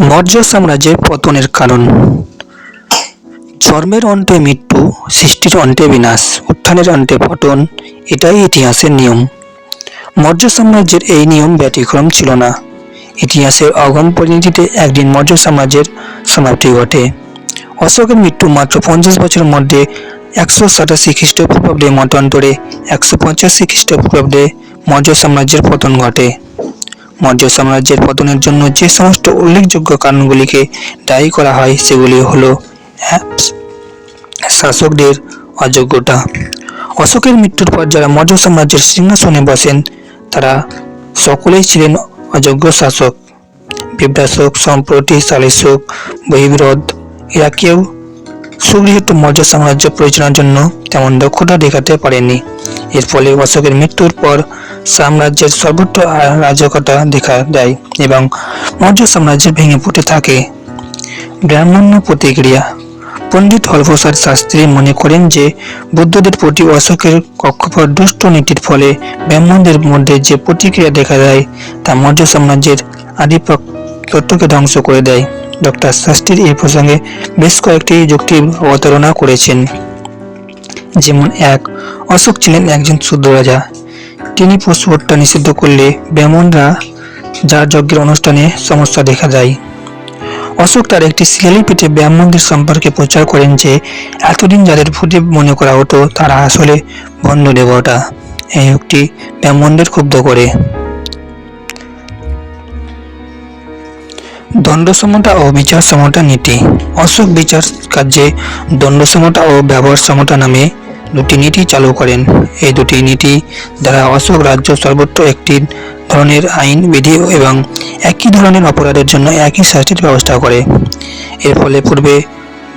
মৌর্য সাম্রাজ্যের পতনের কারণ। জন্মের অন্তে মৃত্যু, সৃষ্টির অন্তে বিনাশ, উত্থানের অন্তে পতন, এটাই ইতিহাসের নিয়ম। মৌর্য সাম্রাজ্যের এই নিয়ম ব্যতিক্রম ছিল না। ইতিহাসের অগম পরিণতিতে একদিন মৌর্য সাম্রাজ্যের সমাপ্তি ঘটে। অশোকের মৃত্যু মাত্র পঞ্চাশ বছরের মধ্যে একশো সাতাশি খ্রিস্টপূর্বাব্দে মতান্তরে একশো পঁচাশি খ্রিস্টপূর্বাব্দে মৌর্য সাম্রাজ্যের পতন ঘটে। মৌর্য সাম্রাজ্যের পতনের জন্য যে সমস্ত উল্লেখযোগ্য কারণগুলিকে দায়ী করা হয়, সেগুলি হল শাসকদের অযোগ্যতা। অশোকের মৃত্যুর পর যারা মৌর্য সাম্রাজ্যের সিংহাসনে বসেন, তারা সকলেই ছিলেন অযোগ্য শাসক। বিভ্রাসক, সম্প্রতি সালিসক বহিবিরোধ এরা কেউ সুগৃহীত মৌর্য সাম্রাজ্য পরিচালনার জন্য তেমন দক্ষতা দেখাতে পারেনি এর ফলে অশোকের মৃত্যুর পর সাম্রাজ্যের সর্বোচ্চ রাজকতা দেখা দেয় এবং মৌর্য সাম্রাজ্য ভেঙে পড়তে থাকে। ব্রাহ্মণ্য প্রতিক্রিয়া। পণ্ডিত হলপ্রসাদ শাস্ত্রী মনে করেন যে, বুদ্ধদের প্রতি অশোকের কক্ষপথ দুষ্ট নীতির ফলে ব্রাহ্মণদের মধ্যে যে প্রতিক্রিয়া দেখা দেয়, তা মৌর্য সাম্রাজ্যের আধিপত্যকে ধ্বংস করে দেয়। ডক্টর শাস্ত্রীর এই প্রসঙ্গে বেশ কয়েকটি যুক্তি অবতারণা করেছেন। যেমন এক, অশোক ছিলেন একজন শুদ্ধ রাজা। তিনি পশু হত্যা নিষিদ্ধ করলে ব্রাহ্মণরা যার যজ্ঞের অনুষ্ঠানে সমস্যা দেখা যায়। অশোক তার একটি শিলালিপিতে ব্রাহ্মণদের সম্পর্কে প্রচার করেন যে, এতদিন যাদের ভূদেব মনে করা হতো, তারা আসলে বন্ধ দেবতা এই উক্তি ব্রাহ্মণদের ক্ষুব্ধ করে। দ্বন্দ্ব সমতা ও বিচার সমতা নীতি। অশোক বিচার কার্যে দ্বন্দ্ব সমতা ও ব্যবহার সমতা নামে দুটি নীতি চালু করেন। এই দুটি নীতি দ্বারা অশোক রাজ্য সর্বত্র একটি ধরনের আইন, বিধি এবং একই ধরনের অপরাধের জন্য একই শাস্তির ব্যবস্থা করে। এর ফলে পূর্বে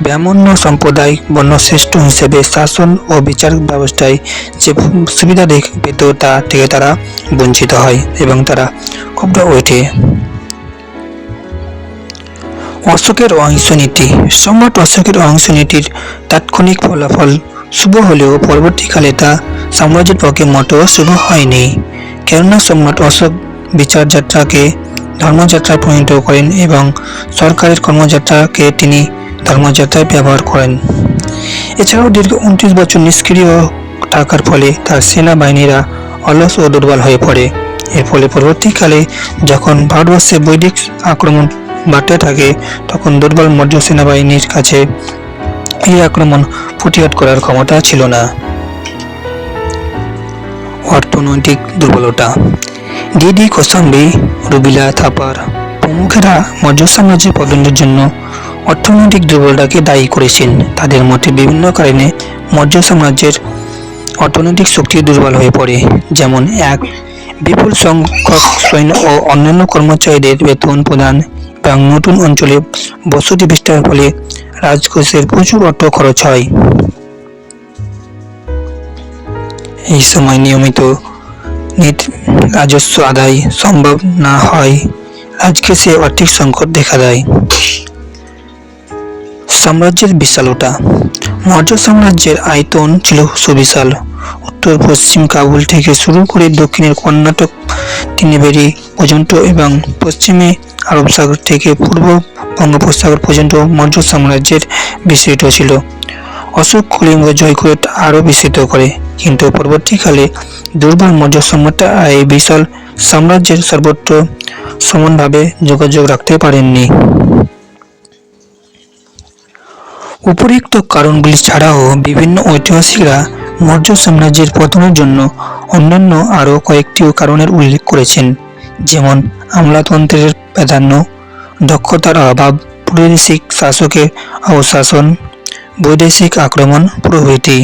ব্রাহ্মণ্য সম্প্রদায় বর্ণশ্রেষ্ঠ হিসেবে শাসন ও বিচার ব্যবস্থায় যে সুবিধা পেত তা থেকে তারা বঞ্চিত হয় এবং তারা ক্ষুব্ধ ওঠে। অশোকের অহিংস নীতি। সম্রাট অশোকের অহিংস নীতির তাৎক্ষণিক ফলাফল শুভ হলেও পরবর্তীকালে তা সাম্রাজ্যের পক্ষে মোটেও শুভ হয়নি। কেননা সম্রাট অশোক বিচারযাত্রাকে ধর্মযাত্রায় পরিণত করেন এবং সরকারের কর্মযাত্রাকে তিনি ধর্মযাত্রায় ব্যবহার করেন। এছাড়াও দীর্ঘ উনত্রিশ বছর নিষ্ক্রিয় থাকার ফলে তার সেনাবাহিনীরা অলস ও দুর্বল হয়ে পড়ে। এর ফলে পরবর্তীকালে যখন ভারতবর্ষে বৈদিক আক্রমণ বাড়তে থাকে, তখন দুর্বল মৌর্য সেনাবাহিনীর কাছে এই আক্রমণ প্রতিহত করার ক্ষমতা ছিল না। অর্থনৈতিক দুর্বলতা। ডিডি কোসাম্বি, রুবিলা থাপার প্রমুখেরা মৌর্য সাম্রাজ্যের পতনের জন্য অর্থনৈতিক দুর্বলতাকে দায়ী করেছেন। তাদের মতে বিভিন্ন কারণে মৌর্য সাম্রাজ্যের অর্থনৈতিক শক্তি দুর্বল হয়ে পড়ে, যেমন এক বিপুল সংখ্যক সৈন্য ও অন্যান্য কর্মচারীদের বেতন প্রদান এবং নতুন অঞ্চলে বসতি বিস্তারের ফলে রাজকোষের প্রচুর অর্থ খরচ হয়। এই সময় নিয়মিত রাজস্ব আদায় সম্ভব না হয়। রাজকোষে আর্থিক সংকট দেখা দেয়। সাম্রাজ্যের বিশালতা। মৌর্য সাম্রাজ্যের আয়তন ছিল সুবিশাল। উত্তর পশ্চিম কাবুল থেকে শুরু করে দক্ষিণের কর্ণাটক, তিনিবেরি পর্যন্ত এবং পশ্চিমে আরব সাগর থেকে পূর্ব বঙ্গোপসাগর পর্যন্ত মৌর্য সাম্রাজ্যের বিস্তৃত ছিল। অশোক কলিঙ্গ জয় করে আরও বিস্তৃত করে, কিন্তু পরবর্তীকালে দুর্বল মৌর্য সম্রাট এই বিশাল সাম্রাজ্যের সর্বত্র সমানভাবে যোগাযোগ রাখতে পারেননি। উপরিক্ত কারণগুলি ছাড়াও বিভিন্ন ঐতিহাসিকরা মৌর্য সাম্রাজ্যের পতনের জন্য অন্যান্য আরও কয়েকটি কারণের উল্লেখ করেছেন, যেমন আমলাতন্ত্রের প্রাধান্য দক্ষতার অভাব বৈদেশিক শাসকের অবশাসন বৈদেশিক আক্রমণ প্রভৃতি।